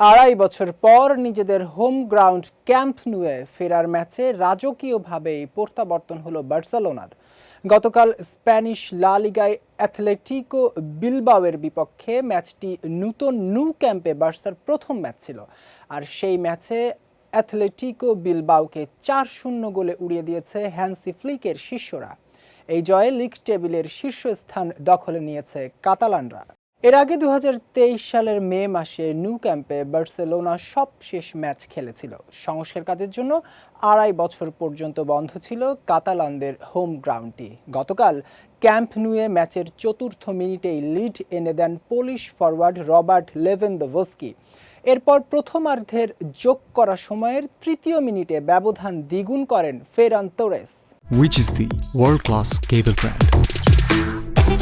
আড়াই বছর পর নিজেদের হোম গ্রাউন্ড ক্যাম্প নুয়ে ফেরার ম্যাচে রাজকীয়ভাবেই প্রত্যাবর্তন হলো বার্সেলোনার। গতকাল স্প্যানিশ লা লিগায় অ্যাথলেটিকো বিলবাওয়ের বিপক্ষে ম্যাচটি নূতন নু ক্যাম্পে বার্সার প্রথম ম্যাচ ছিল। আর সেই ম্যাচে অ্যাথলেটিকো বিলবাওকে চার শূন্য গোলে উড়িয়ে দিয়েছে হ্যান্সি ফ্লিকের শিষ্যরা। এই জয়ে লিগ টেবিলের শীর্ষস্থান দখলে নিয়েছে কাতালানরা। এর আগে দু হাজার তেইশ সালের মে মাসে নিউ ক্যাম্পে বার্সেলোনা সব শেষ ম্যাচ খেলেছিল। সংস্কার কাজের জন্য আড়াই বছর পর্যন্ত বন্ধ ছিল কাতালানদের হোম গ্রাউন্ডটি। গতকাল ক্যাম্প নুয়ে ম্যাচের চতুর্থ মিনিটেই লিড এনে দেন পোলিশ ফরওয়ার্ড রবার্ট লেভেন লেভেনদোভস্কি। এরপর প্রথমার্ধের যোগ করা সময়ের তৃতীয় মিনিটে ব্যবধান দ্বিগুণ করেন Ferran Torres. Which is the world class cable brand.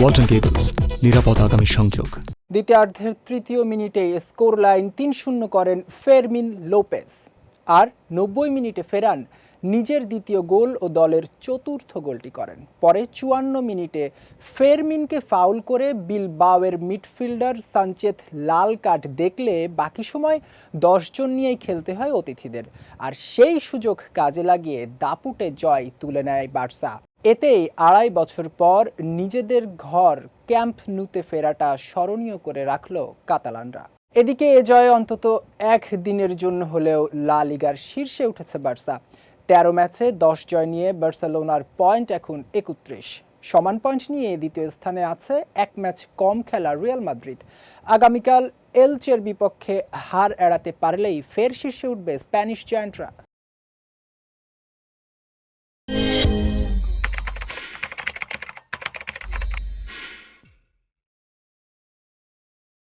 Walton cables নিরাপদ আগামী সংযোগ। দ্বিতীয়ার্ধের তৃতীয় মিনিটে স্কোর লাইন তিন শূন্য করেন ফেরমিন লোপেজ। আর নব্বই মিনিটে ফেরান নিজের দ্বিতীয় গোল ও দলের চতুর্থ গোলটি করেন। পরে চুয়ান্ন মিনিটে ফেরমিনকে ফাউল করে বিলবাওয়ের মিডফিল্ডার সানচেত লাল কার্ড দেখলে বাকি সময় দশজন নিয়েই খেলতে হয় অতিথিদের। আর সেই সুযোগ কাজে লাগিয়ে দাপুটে জয় তুলে নেয় বার্সা। এতেই আড়াই বছর পর নিজেদের ঘর ক্যাম্প নুতে ফেরাটা স্মরণীয় করে রাখল কাতালানরা। এদিকে এ জয়ে অন্তত এক দিনের জন্য হলেও লা লিগার শীর্ষে উঠেছে বার্সা। তেরো ম্যাচে দশ জয় নিয়ে বার্সেলোনার পয়েন্ট এখন একত্রিশ। সমান পয়েন্ট নিয়ে দ্বিতীয় স্থানে আছে এক ম্যাচ কম খেলা রিয়াল মাদ্রিদ। আগামীকাল এলচের বিপক্ষে হার এড়াতে পারলেই ফের শীর্ষে উঠবে স্প্যানিশ জায়ান্টরা।